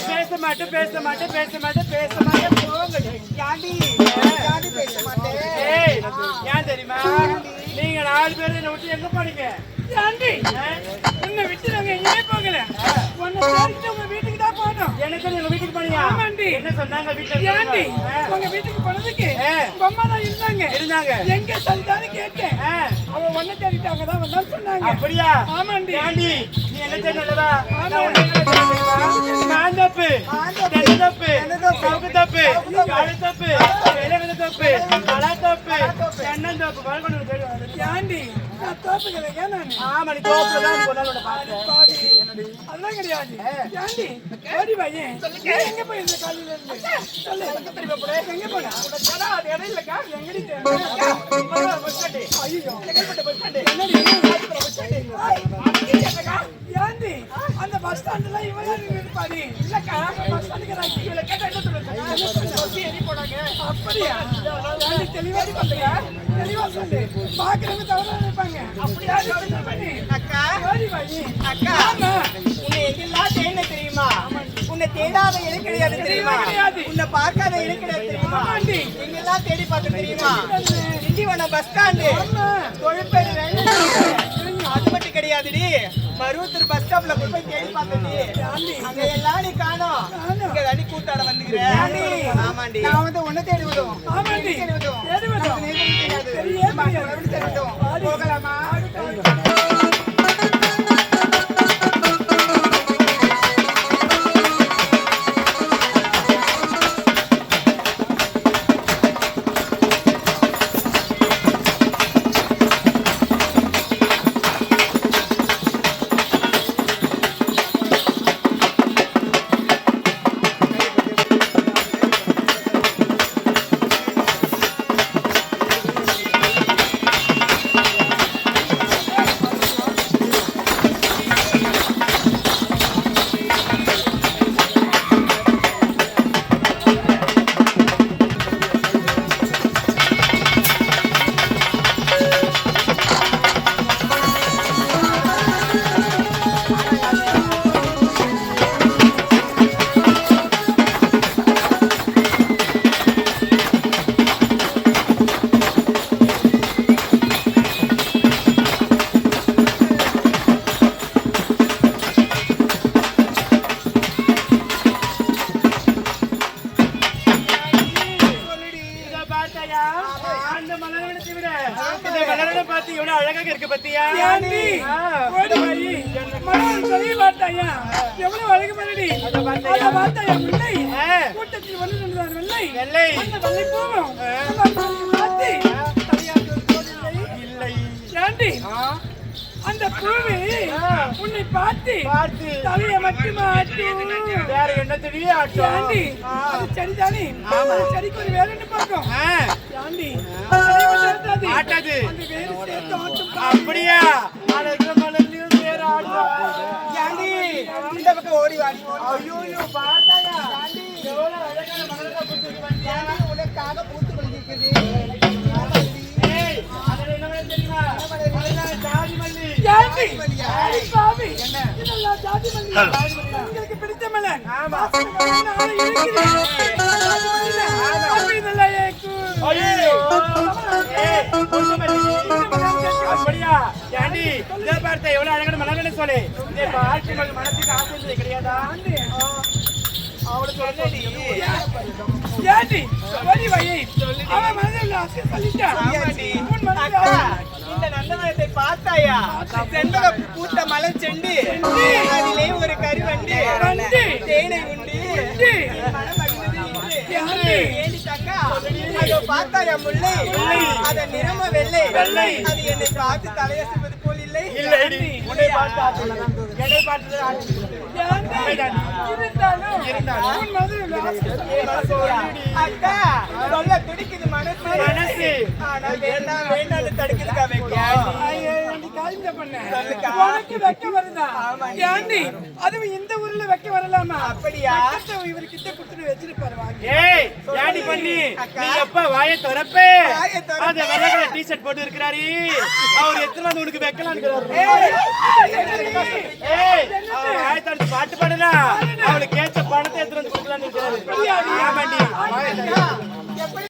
பேச மாட்டேன் பேச மாட்டேன் பேச மாட்டேன் பேச மாட்டேன் போங்க யாண்டி யாண்டி பேச மாட்டேன் ஏய் ஏன் தெரியுமா நீங்க நாலு பேர் என்ன விட்டு எங்க போனீங்க யாண்டி உன்னை விட்டு நாங்க எங்கேயே போகல உன்னை உங்க வீட்டுக்கு தான் போனோம் எனக்கு நீங்க வீட்டுக்கு போனியா ஆமாண்டி. என்ன சொன்னாங்க வீட்டுல யாண்டி உங்க வீட்டுக்கு போனதுக்கு அம்மா தான் இருந்தாங்க இருந்தாங்க எங்க சொல்லிட்டாரு கேட்டேன் அவன் அவ ஒன்ன தேடிட்டு தான் வந்தான்னு சொன்னாங்க அப்படியா ஆமாண்டி யாண்டி நீ என்ன சொன்னதா நான் உன்னை தப்பு தென்னை தப்பு சவுக்கு தப்பு காடு தப்பு இலவச தப்பு கலா தப்பு தென்னன் தப்பு வளர்க்கணும் தெரியும் ஏண்டி ஆமா நீ தோப்புல தான் பார்த்தேன் பாவி. அதெல்லாம் கிடையாது ஏண்டி ஓடி பையன் எங்க போயிருந்த காலையில இருந்து சொல்லு எங்க போனா அது இடம் இல்லக்கா எங்கடி ஐயோ என்னடி பஸ் ஸ்டாண்ட்ல இவங்க இருப்பாரு இல்லக்கா பஸ் ஸ்டாண்டுக்கு இவளை கேட்டா என்ன சொல்லுங்க ஏறி போனாங்க. அப்படியா? தெளிவா சொல்லுங்க. தெளிவா சொல்லு. பாக்குறவங்க தவறா நினைப்பாங்க. அப்படியா? அக்கா. அக்கா. உன்னை எங்கெல்லாம் தேடின தெரியுமா? உன்னை தேடாத இடம் கிடையாது தெரியுமா. உன்னை பார்க்காத இடம் கிடையாது தெரியுமா. எங்கெல்லாம் தேடி பார்க்க தெரியுமா? Tindivanam bus stand. தொழிற்பேரு railway Maruvathur bus ஸ்டாப்ல போய் போய் தேடி பார்த்தடி அங்க எல்லாம் நீ காணோம். இங்க தண்ணி கூட்டாட வந்துக்கிறேன் ஆமாண்டி. நான் வந்து உன்னை தேடி ஆமாண்டி. தேடி நீங்களும் தெரியாது. போகலாமா? அந்த மலரவனத்தை விட. இந்த மலரவனை பார்த்து எவ்வளவு அழகாக இருக்கு பாத்தியா? சொல்லி பார்த்தாயா? எவ்வளவு அழகு மலடி அதை பார்த்தாயா? கூட்டத்தில் வந்து நின்றார் வெள்ளை. வெள்ளை. அந்த வெள்ளை பூவும். இல்லை. இல்லை. ஏண்டி? அந்த பூவு உன்னை பார்த்து பார்த்து தலையை மட்டும் வேற என்ன தெரியும் ஆட்டம்? ஏண்டி ஆ. அது சரிதானே அந்த செடிக்கு ஒரு வேலைன்னு பார்க்கும் ஆ. ஏண்டி அது செடி மட்டும் ஆட்டாது. வேறு அப்படியா அழகு மலர்லயும் சேர ஆடுறா. ஏண்டி இந்த பக்கம் ஓடி வாடி ஐயோயோ, பார்த்தாயா? எவ்வளவு அழகான மலர்களை பாத்தியா? ஏண்டி உனக்காக பூத்து கொண்டிருக்குது ஏய், அதுல என்ன தெரியுமா? ஏண்டி? அடி பாவி. இதெல்லாம் ஜாதி மல்லி. உங்களுக்கு பிடித்த மலர். வாசனை நாளை இருக்குது. அப்ப இதெல்லாம் ஏக்கு. ஐயோ. ஏய், கொஞ்சம் மல்லி. அப்படியா ஏண்டி இதை பார்த்த எவ்வளவு அழகான மலர்னு சொல்லு இதை பார்க்கும் மனசுக்கு ஆசை இருந்தது கிடையாதா அவளை சொல்லடி ஏண்டி? ஓடி வாயே. அவன் மனதில் உள்ள ஆசையை சொல்லிட்டான். ஆமாடி. பார்த்தாயா செண்பக பூத்த மலர் செண்டு. அதிலே ஒரு கருவண்டு வண்டு. தேனை உண்டு. என்னை பார்த்து தலையசைப்பது போல் இல்லை. உன்னை பார்த்து. என்னை பார்த்து. அக்கா சொல்ல துடிக்குது மனசு. மனசு. ஆனா வேண்டாம் வேண்டாம்னு தடுக்குதுக்கா வைக்க ஐயோ, ஏண்டி காய்ஞ்ச பொண்ணு? சொல்லுக்கா. உனக்கு வெக்க வருதா? ஏண்டி? அதுவும் இந்த ஊர்ல வெக்க வரலாமா அப்படியா? இவர்கிட்ட கொடுத்துட்டு வச்சிருப்பாரு வாங்கி. ஏய் ஏடி பண்ணி. நீ எப்ப வாயை திறப்பே வாயை. அந்த வெள்ளை கலர் டி-ஷர்ட் போட்டு இருக்கிறாரு அவர் எத்தனை வந்து உனக்கு வைக்கலாம்னு ஏய், ஏய் அவர் வாயை திறந்து பாட்டு பாடுறா அவளுக்கு ஏத்த பணத்தை எடுத்துட்டு வந்து கொடுக்கலாம்னு இருக்கிறாரு ஆமாண்டி எப்படி